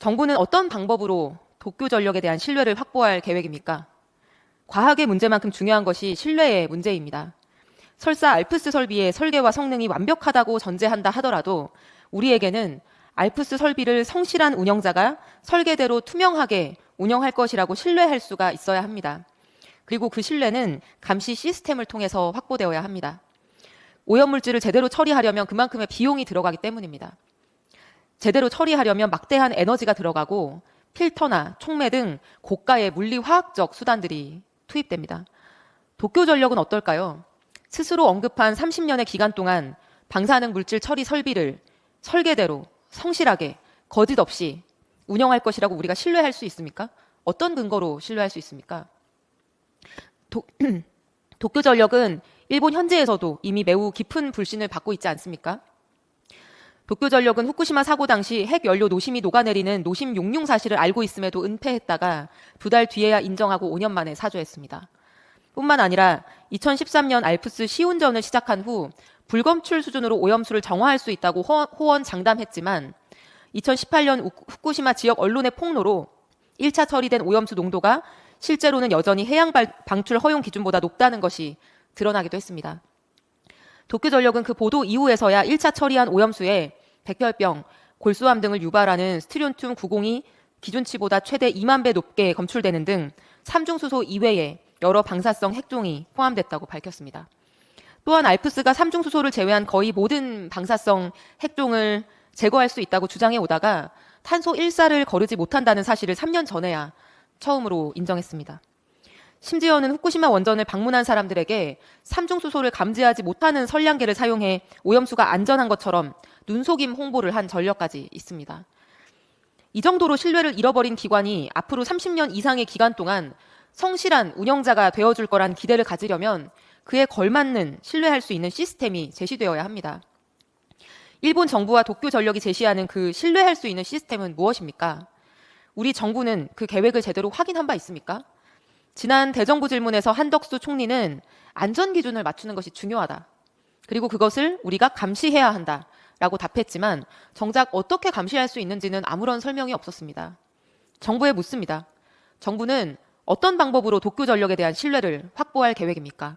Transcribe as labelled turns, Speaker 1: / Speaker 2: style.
Speaker 1: 정부는 어떤 방법으로 도쿄 전력에 대한 신뢰를 확보할 계획입니까? 과학의 문제만큼 중요한 것이 신뢰의 문제입니다. 설사 알프스 설비의 설계와 성능이 완벽하다고 전제한다 하더라도 우리에게는 알프스 설비를 성실한 운영자가 설계대로 투명하게 운영할 것이라고 신뢰할 수가 있어야 합니다. 그리고 그 신뢰는 감시 시스템을 통해서 확보되어야 합니다. 오염물질을 제대로 처리하려면 그만큼의 비용이 들어가기 때문입니다. 제대로 처리하려면 막대한 에너지가 들어가고 필터나 촉매 등 고가의 물리화학적 수단들이 투입됩니다. 도쿄전력은 어떨까요? 스스로 언급한 30년의 기간 동안 방사능 물질 처리 설비를 설계대로 성실하게 거짓 없이 운영할 것이라고 우리가 신뢰할 수 있습니까? 어떤 근거로 신뢰할 수 있습니까? 도, 도쿄전력은 일본 현지에서도 이미 매우 깊은 불신을 받고 있지 않습니까? 도쿄전력은 후쿠시마 사고 당시 핵 연료 노심이 녹아내리는 노심 용융 사실을 알고 있음에도 은폐했다가 두 달 뒤에야 인정하고 5년 만에 사죄했습니다. 뿐만 아니라 2013년 알프스 시운전을 시작한 후 불검출 수준으로 오염수를 정화할 수 있다고 호- 호언 장담했지만 2018년 우- 후쿠시마 지역 언론의 폭로로 1차 처리된 오염수 농도가 실제로는 여전히 해양 발- 방출 허용 기준보다 높다는 것이 드러나기도 했습니다. 도쿄전력은 그 보도 이후에서야 1차 처리한 오염수에 백혈병, 골수암 등을 유발하는 스트론튬 902 기준치보다 최대 2만 배 높게 검출되는 등 삼중수소 이외에 여러 방사성 핵종이 포함됐다고 밝혔습니다. 또한 알프스가 삼중수소를 제외한 거의 모든 방사성 핵종을 제거할 수 있다고 주장해 오다가 탄소 1사를 거르지 못한다는 사실을 3년 전에야 처음으로 인정했습니다. 심지어는 후쿠시마 원전을 방문한 사람들에게 삼중수소를 감지하지 못하는 선량계를 사용해 오염수가 안전한 것처럼 눈속임 홍보를 한 전력까지 있습니다. 이 정도로 신뢰를 잃어버린 기관이 앞으로 30년 이상의 기간 동안 성실한 운영자가 되어줄 거란 기대를 가지려면 그에 걸맞는 신뢰할 수 있는 시스템이 제시되어야 합니다. 일본 정부와 도쿄 전력이 제시하는 그 신뢰할 수 있는 시스템은 무엇입니까? 우리 정부는 그 계획을 제대로 확인한 바 있습니까? 지난 대정부 질문에서 한덕수 총리는 안전 기준을 맞추는 것이 중요하다. 그리고 그것을 우리가 감시해야 한다. 라고 답했지만 정작 어떻게 감시할 수 있는지는 아무런 설명이 없었습니다. 정부에 묻습니다. 정부는 어떤 방법으로 도쿄 전력에 대한 신뢰를 확보할 계획입니까?